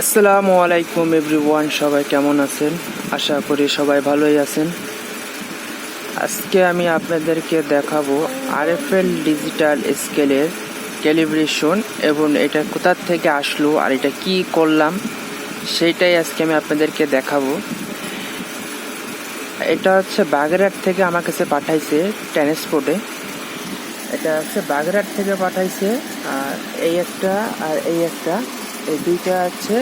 আসসালামু আলাইকুম এভরিওয়ান, সবাই কেমন আছেন? আশা করি সবাই ভালোই আছেন। আজকে আমি আপনাদেরকে দেখাবো আরএফএল ডিজিটাল স্কেলের ক্যালিব্রেশন এবং এটা কোথার থেকে আসলো আর এটা কি করলাম, সেইটাই আজকে আমি আপনাদেরকে দেখাবো। এটা হচ্ছে বাগেরহাট থেকে আমার কাছে পাঠাইছে ট্রান্সপোর্টে। এটা হচ্ছে বাগেরহাট থেকে পাঠাইছে, আর এই একটা, আর এই একটা। এই দুইটা হচ্ছে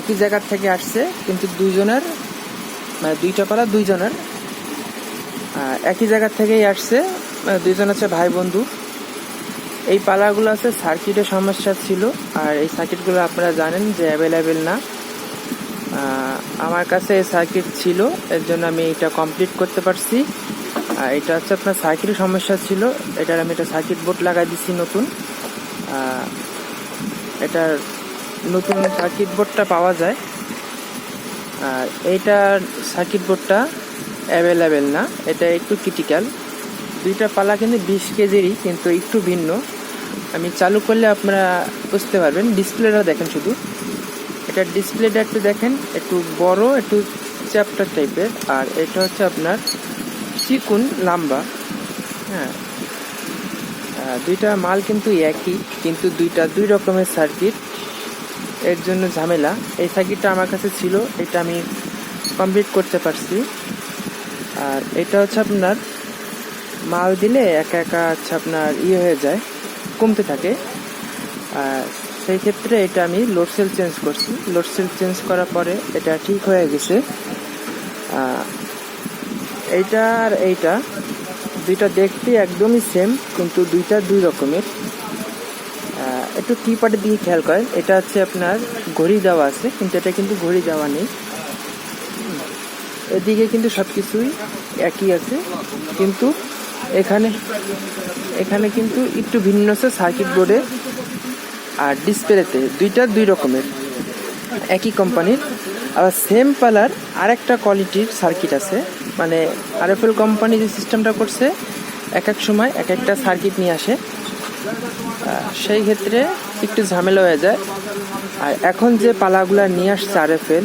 একই জায়গার থেকে আসছে, কিন্তু দুইজনের মানে দুইটা পালা দুইজনের। একই জায়গার থেকেই আসছে মানে দুইজন হচ্ছে ভাই বন্ধু। এই পালাগুলো আছে, সার্কিটের সমস্যা ছিল, আর এই সার্কিটগুলো আপনারা জানেন যে অ্যাভেলেবেল না। আমার কাছে এই সার্কিট ছিল, এর জন্য আমি এটা কমপ্লিট করতে পারছি। আর এটা হচ্ছে আপনার সার্কিটের সমস্যা ছিল, এটার আমি একটা সার্কিট বোর্ড লাগাই দিচ্ছি নতুন। এটার নতুন সার্কিট বোর্ডটা পাওয়া যায়। আর এইটার সার্কিট বোর্ডটা অ্যাভেলেবেল না, এটা একটু ক্রিটিক্যাল দুইটা পালা কিন্তু বিশ কেজিরই, কিন্তু একটু ভিন্ন। আমি চালু করলে আপনারা বুঝতে পারবেন ডিসপ্লেটা দেখেন শুধু। এটার ডিসপ্লেটা একটু দেখেন, একটু বড়, একটু চ্যাপ্টার টাইপের আর এটা হচ্ছে আপনার চিকুন লাম্বা। হ্যাঁ দুইটা মাল কিন্তু একই, কিন্তু দুইটা দুই রকমের সার্কিট এর জন্য ঝামেলা। এই সার্কিটটা আমার কাছে ছিল, এটা আমি কমপ্লিট করতে পারছি। আর এটা হচ্ছে আপনার, মাল দিলে একা একা হচ্ছে আপনার ইয়ে হয়ে যায়, কমতে থাকে। আর সেই ক্ষেত্রে এটা আমি লোড সেল চেঞ্জ করছি। লোড সেল চেঞ্জ করার পরে এটা ঠিক হয়ে গেছে। এইটা আর এইটা দুইটা দেখতে একদমই সেম কিন্তু দুইটা দুই রকমের। একটু কি পার্টের দিকে খেয়াল করেন, এটা হচ্ছে আপনার ঘড়ি দেওয়া আছে, কিন্তু এটা কিন্তু ঘড়ি দেওয়া নেই। এদিকে কিন্তু সব কিছুই একই আছে, কিন্তু এখানে এখানে কিন্তু একটু ভিন্ন আছে সার্কিট বোর্ডে আর ডিসপ্লেতে দুইটা দুই রকমের, একই কোম্পানির আবার সেম পালার আরেকটা কোয়ালিটির সার্কিট আছে। মানে আরএফএল কোম্পানি যে সিস্টেমটা করছে, এক এক সময় এক একটা সার্কিট নিয়ে আসে। সেই ক্ষেত্রে একটু ঝামেলা হয়ে যায়। আর এখন যে পালাগুলা নিয়ে আসছে আরএফএল,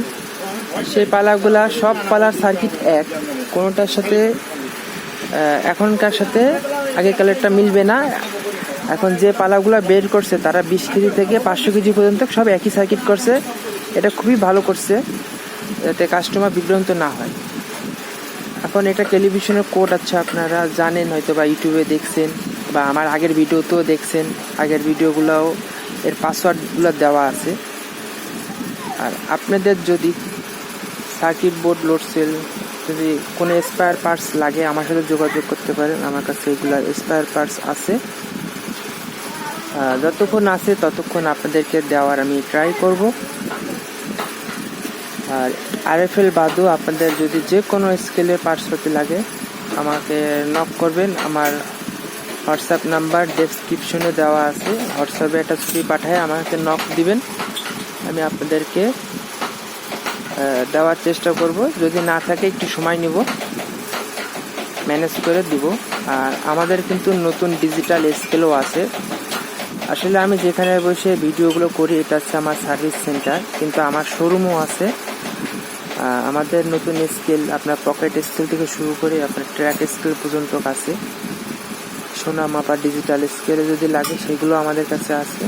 সেই পালাগুলা সব পালার সার্কিট এক। কোনোটার সাথে এখনকার সাথে আগেকালেরটা মিলবে না। এখন যে পালাগুলা বের করছে, তারা বিশ কেজি থেকে পাঁচশো কেজি পর্যন্ত সব একই সার্কিট করছে। এটা খুবই ভালো করছে, যাতে কাস্টমার বিভ্রান্ত না হয়। এখন এটা টেলিভিশনের কোড আছে আপনারা জানেন হয়তো বা ইউটিউবে দেখছেন বা আমার আগের ভিডিওতেও দেখছেন। আগের ভিডিওগুলোও এর পাসওয়ার্ডগুলো দেওয়া আছে। আর আপনাদের যদি সার্কিট বোর্ড লোড সেল যদি কোনো স্পায়ার পার্টস লাগে, আমার সাথে যোগাযোগ করতে পারেন। আমার কাছে এগুলা স্পায়ার পার্টস আছে। যতক্ষণ আছে ততক্ষণ আপনাদেরকে দেওয়ার আমি ট্রাই করব। আর আরএফএল বাদও আপনাদের যদি যে কোনো স্কেলে পার্টসপাতি লাগে, আমাকে নক করবেন। আমার হোয়াটসঅ্যাপ নাম্বার ডেসক্রিপশনে দেওয়া আছে। হোয়াটসঅ্যাপে একটা ছবি পাঠায়, আমাকে নক দিবেন। আমি আপনাদেরকে দেওয়ার চেষ্টা করব। যদি না থাকে, একটু সময় নিব। ম্যানেজ করে দিব। আর আমাদের কিন্তু নতুন ডিজিটাল স্কেলও আছে। আসলে আমি যেখানে বসে ভিডিওগুলো করি, এটা হচ্ছে আমার সার্ভিস সেন্টার কিন্তু আমার শোরুমও আছে। আমাদের নতুন স্কেল, আপনার পকেট স্কেল থেকে শুরু করে আপনার ট্র্যাক স্কেল পর্যন্ত আছে। সোনা মাপা ডিজিটাল স্কেলে যদি লাগে, সেগুলো আমাদের কাছে আছে।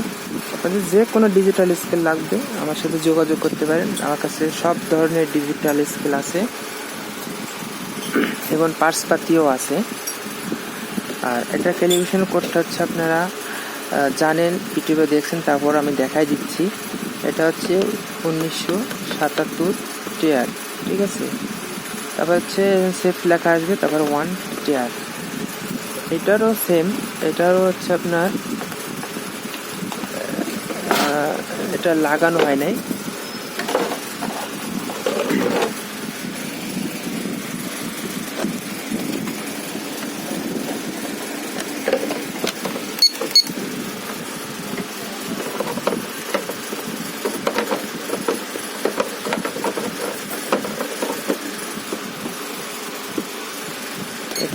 আপনাদের যে কোনো ডিজিটাল স্কেল লাগবে, আমার সাথে যোগাযোগ করতে পারেন। আমার কাছে সব ধরনের ডিজিটাল স্কেল আছে। এবং পার্সপাতিও আছে। আর এটা টেলিভিশন কোডটা হচ্ছে আপনারা জানেন, ইউটিউবে দেখছেন, তারপর আমি দেখাই দিচ্ছি। এটা হচ্ছে উনিশশো সাতাত্তর টিয়ার ঠিক আছে? তারপর হচ্ছে সেফ লেখা আসবে, তারপর ওয়ান ফিফটি আর এটারও সেম এটারও হচ্ছে আপনার এটা লাগানো হয় নাই।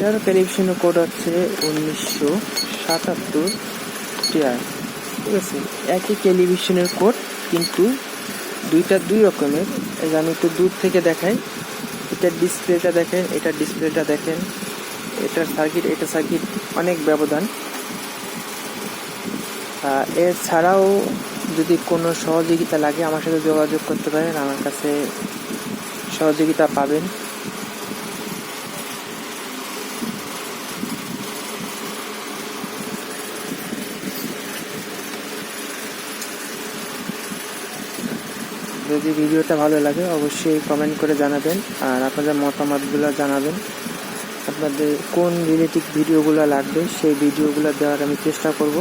এটার টেলিভিশন কোড হচ্ছে উনিশশো সাতাত্তর টিআর। ঠিক আছে? একই টেলিভিশনের কোড কিন্তু দুইটা দুই রকমের। এই আমি একটু দূর থেকে দেখাই এটার ডিসপ্লেটা দেখেন এটার ডিসপ্লেটা দেখেন। এটার সার্কিট এটা সার্কিট অনেক ব্যবধান। আর এছাড়াও যদি কোনো সহযোগিতা লাগে, আমার সাথে যোগাযোগ করতে পারেন। আমার কাছে সহযোগিতা পাবেন। যদি ভিডিওটা ভালো লাগে, অবশ্যই কমেন্ট করে জানাবেন আর আপনাদের মতামতগুলো জানাবেন। আপনাদের কোন রিলেটিভ ভিডিওগুলো লাগবে, সেই ভিডিওগুলো দেওয়ার আমি চেষ্টা করব।